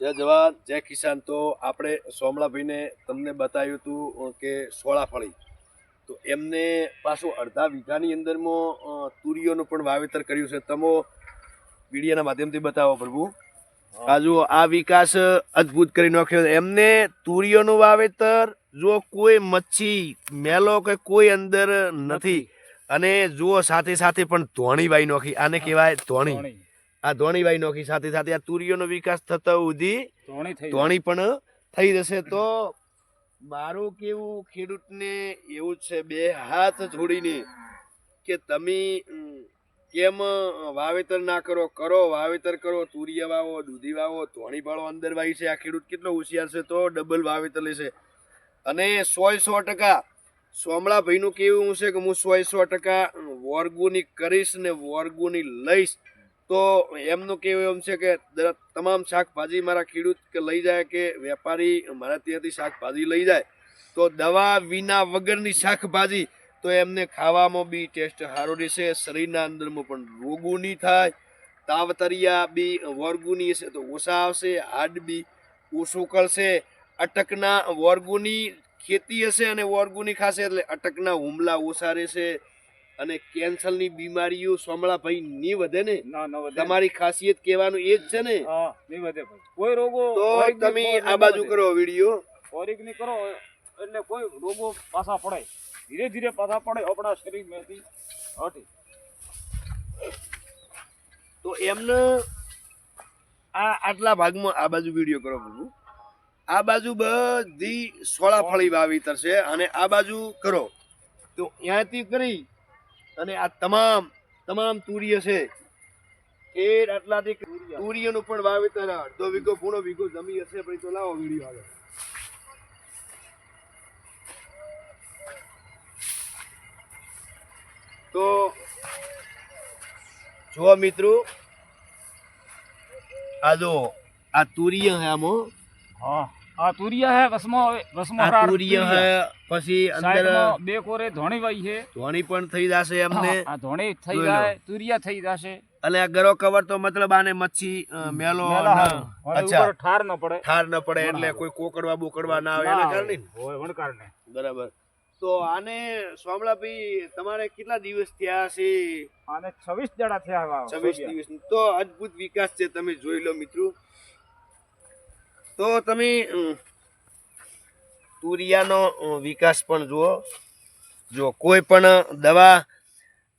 જય જવાન જય કિસાન. તો આપણે સોમલાભાઈને તમને બતાવ્યું હતું કે સોળાફળી. તો એમને પાછું અડધા વીઘાની અંદરમાં તુરીઓનું પણ વાવેતર કર્યું છે. તમો મીડિયાના માધ્યમથી બતાવો પ્રભુ. આજુ આ વિકાસ અદ્ભુત કરી નાખ્યો એમને તુરીઓનું વાવેતર જો કોઈ મચ્છી મેલો કે કોઈ અંદર નથી. અને જુઓ સાથે સાથે પણ ધોણી વાઈ નોખી. આને કહેવાય ધોણી. આ ધોણી વાઈ નાખી સાથે સાથે આ તુરીઓનો વિકાસ થતો સુધી ધોણી પણ થઈ જશે. તો મારું કેવું ખેડૂતને એવું જ છે બે હાથ જોડીને કે તમે કેમ વાવેતર ના કરો? કરો વાવેતર કરો તુરિયા વાવો દૂધી વાવો ધોણી ભાળો અંદર વાવી છે. આ ખેડૂત કેટલો હોશિયાર છે તો ડબલ વાવેતર લેશે અને સો સો ટકા. સોમળા ભાઈનું કેવું છે કે હું સો સો ટકા વોર્ગુની કરીશ ને વોર્ગુની લઈશ. તો એમનું કહેવું એમ છે કે તમામ શાકભાજી મારા ખેડૂત કે લઈ જાય કે વેપારી મારા ત્યાંથી શાકભાજી લઈ જાય, તો દવા વિના વગરની શાકભાજી તો એમને ખાવામાં બી ટેસ્ટ સારો રહેશે, શરીરના અંદરમાં પણ રોગો નહીં થાય, તાવતરિયા બી વર્ગુની હશે તો ઓછા આવશે, હાડ બી ઓછું કરશે, અટકના વર્ગુની ખેતી હશે અને વર્ગુની ખાશે એટલે અટકના હુમલા ઓછા રહેશે અને કેન્સરની બીમારીઓ સોમળાભાઈ નહીં વધે ને? ના ન તમારી ખાસિયત કહેવાનું એ જ છે ને? હા નહીં વધે કોઈ રોગો તો તમે આ બાજુ કરો વીડિયો. ઓરિકની કરો એટલે કોઈ રોગો પાછા પડે. ધીરે ધીરે પાછા પડે આપણા શરીરમાંથી. હટી. તો એમને આ આટલા ભાગમાં આ બાજુ વીડિયો કરો પ્રભુ આ બાજુ બધી સોળા ફળી વાવેતર છે અને આ બાજુ કરો. તો અહીંયાથી કરી અને આ તમામ તમામ તુર્ય છે. એ આટલાથી તુર્યનું પણ વાવેતર અડધો વીઘો, પૂણો વીઘો જમી હશે. પછી તો લાવો વીડિયો આગળ. તો જો મિત્રો, આ જો આ તુરિય હે આમો. હા. આ તુરિયા હે વસમો વસમો આ તુરિયા હે પછી અંદર બે કોરે ધોણી વઈ છે ધોણી પણ થઈ જશે અમને. આ ધોણી થઈ જાય તુરિયા થઈ જશે. અને આ ગરો કવર તો મતલબ આને મચ્છી મેલો અચ્છા. ઉપર ઠાર ન પડે. ઠાર ન પડે એટલે કોઈ કોકડવા બોકડવા ના આવે એના કારણે. હોય વણ કારણે બરાબર. તો આને સોમલાભાઈ તમારે કેટલા દિવસ થયા છે આને 26 જણા થયા વાવ. છવ્વીસ દિવસ તો અદ્ભુત વિકાસ છે તમે જોઈ લો મિત્રો. તો તમે તુરિયાનો વિકાસ પણ જુઓ. જો કોઈ પણ દવા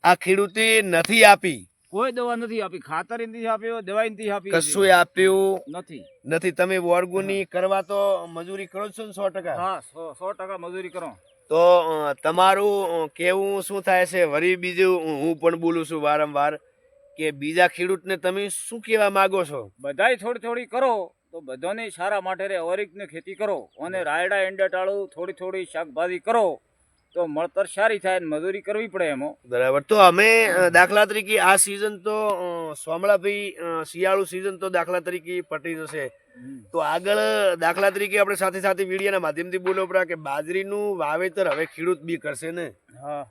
આ ખેડૂતે નથી આપી કોઈ દવા નથી આપી. ખાતર નથી આપ્યો દવા નથી આપી. કશું આપ્યું નથી. નથી. તમે વર્ગુની કરવા તો મજૂરી કરો છો ને સો ટકા? હા સો ટકા મજૂરી કરો. તો તમારું કેવું શું થાય છે? વરી બીજું હું પણ બોલું છું વારંવાર કે બીજા ખેડૂતને તમે શું કહેવા માગો છો? બધાય થોડી થોડી કરો. તો બધાને સારા માટે રે ઓરિક ને ખેતી કરો અને રાયડા એંડાટાળું થોડી થોડી શાકભાજી કરો તો મળતર સારી થાય મજૂરી કરવી પડે એમાં. બરાબર. તો અમે દાખલા તરીકે આ સિઝન તો સોમળાભાઈ શિયાળુ સિઝન તો દાખલા તરીકે પટી જશે. તો આગળ દાખલા તરીકે આપણે સાથે સાથે વિડીયોના માધ્યમથી બોલો પડે કે બાજરીનું વાવેતર હવે ખેડૂત બી કરશે ને? હા.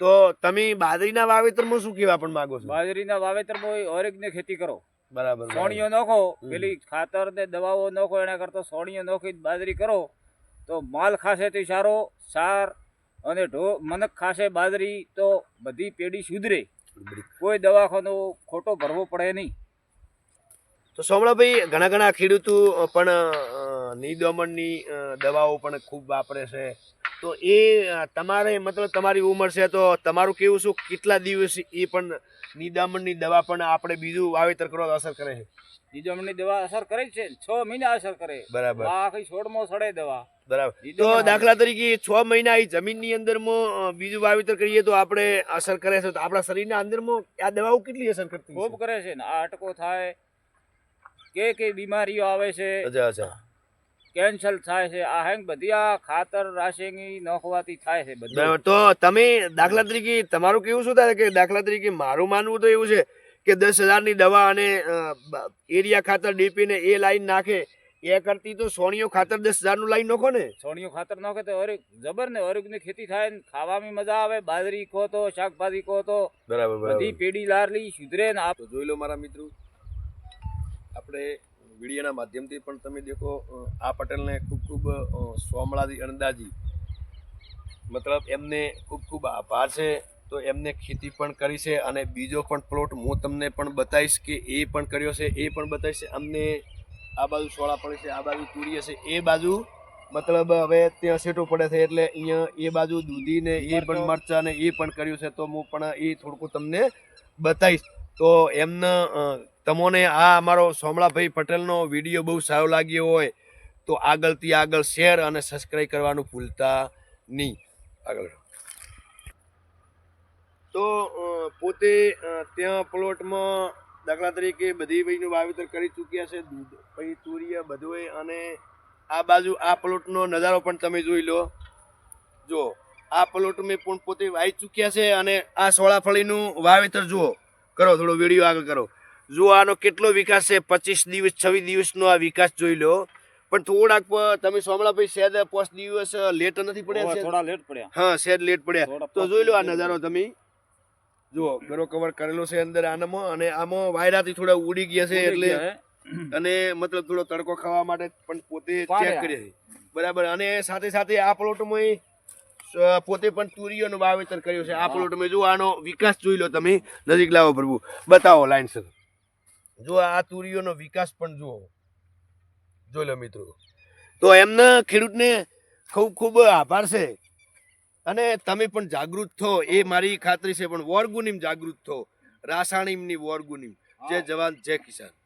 તો તમે બાજરીના વાવેતરમાં શું કહેવા પણ માગો છો? બાજરીના વાવેતરમાં ઓરિક ને ખેતી કરો. બરાબર. સોણીઓ નાખો પેલી ખાતર ને દવાઓ નાખો એના કરતા સોણીઓ નાખી બાજરી કરો તો માલ ખાશે તો સારો સાર અને ઢો મનક ખાશે બાજરી તો બધી પેઢી સુધરે. કોઈ દવાખાનો ખોટો ભરવો પડે નહીં. તો સોમળાભાઈ ઘણા ઘણા ખેડૂતો પણ નિદમનની દવાઓ પણ ખૂબ વાપરે છે. તો એ તમારે મતલબ તમારી ઉંમર છે તો તમારું કેવું શું? કેટલા દિવસ એ પણ નિદામણની દવા પણ આપણે બીજું વાવેતર કરવા અસર કરે છે? નિદામણની દવા અસર કરે છે. છ મહિના અસર કરે. બરાબર. આખી છોડમાં સડે દવા. બરાબર. તો દાખલા તરીકે છ મહિના એ જમીનની અંદરમાં બીજું વાવેતર કરીએ તો આપણે અસર કરે છે. તો આપણા શરીરના અંદરમાં આ દવાઓ કેટલી અસર કરતી ખૂબ કરે છે ને. આ અટકો થાય. કે કે બીમારીઓ આવે છે. અચ્છા અચ્છા. કેન્સર થાય છે. આ હેંગ બધી આ ખાતર રાશેંગી નાખવાથી થાય છે બધું. તો તમે દાખલા તરીકે તમારું કેવું શું થાય? કે દાખલા તરીકે મારું માનવું તો એવું છે કે દસ હજારની દવા અને એરિયા ખાતર ડીપીને એ લાઈન નાખે એ કરતી તો સોણિયો ખાતર દસ હજારનું લાઈન નાખો ને? સોણિયો ખાતર નાખે તો અરે જબર ને અરુગની ખેતી થાય ને ખાવામાં મજા આવે બાજરી કહો તો શાકભાજી કહો તો. બરાબર બધી પેઢી લારલી સુધરે ને આપ જોઈ લો મારા મિત્રો આપણે વિડીયોના માધ્યમથી પણ તમે દેખો આ પટેલને ખૂબ ખૂબ સોમળાજી અંદાજી. મતલબ એમને ખૂબ ખૂબ આભાર છે. તો એમને ખેતી પણ કરી છે અને બીજો પણ પ્લોટ હું તમને પણ બતાવીશ કે એ પણ કર્યો છે એ પણ બતાવીશ અમને આ બાજુ સોળા પડે છે આ બાજુ તુરી છે એ બાજુ મતલબ હવે ત્યાં સેટો પડે છે એટલે અહીંયા એ બાજુ દૂધી ને એ પણ મરચા ને એ પણ કર્યું છે. તો હું પણ એ થોડુંક તમને બતાવીશ. તો એમને તમને આ અમારો સોમળાભાઈ પટેલનો વીડિયો બહુ સારો લાગ્યો હોય, તો આગળથી આગળ શેર અને સબસ્ક્રાઈબ કરવાનું ભૂલતા નહીં. આગળ તો પોતે ત્યાં પ્લોટમાં દાખલા તરીકે બધી ભાઈનું વાવેતર કરી ચૂક્યા છે, દૂધ, પછી તુરિયા, બધુંય અને આ બાજુ આ પ્લોટનો નજારો પણ તમે જોઈ લો. જો, આ પ્લોટ મેં પણ પોતે વાવી ચૂક્યા છે અને આ સોળાફળીનું વાવેતર જુઓ. કરો થોડો વીડિયો આગળ કરો. જુઓ આનો કેટલો વિકાસ છે. પચીસ દિવસ છવ્વીસ દિવસનો આ વિકાસ જોઈ લો. પણ થોડાક તમે સોમલાભાઈ શેદ પાંચ દિવસ લેટ નથી પડ્યા થોડા લેટ પડ્યા. હા શેદ લેટ પડ્યા. તો જોઈ લો આ નજારો તમે. જુઓ ઘરો કવર કરેલો છે અંદર આનામાં અને આમાં વાયરાથી થોડા ઉડી ગયા છે એટલે. અને મતલબ થોડો તડકો ખાવા માટે પણ પોતે ચેક કરી બરાબર અને સાથે સાથે આ પ્લોટમાં પોતે પણ તુરીઓનું વાવેતર કર્યું છે. આ પ્લોટ તમે જો આનો વિકાસ જોઈ લો તમે. નજીક લાવો પ્રભુ. બતાવો લાઈન સર. જો આ તુરીઓનો વિકાસ પણ જુઓ. જોઈ લો મિત્રો. તો એમના ખેડૂતને ખૂબ ખૂબ આભાર છે. અને તમે પણ જાગૃત થો. એ મારી ખાતરી છે, પણ વોર્ગુનિમ જાગૃત થો. રાસાયણિકની વોર્ગુનિમ. જય જવાન, જય કિસાન.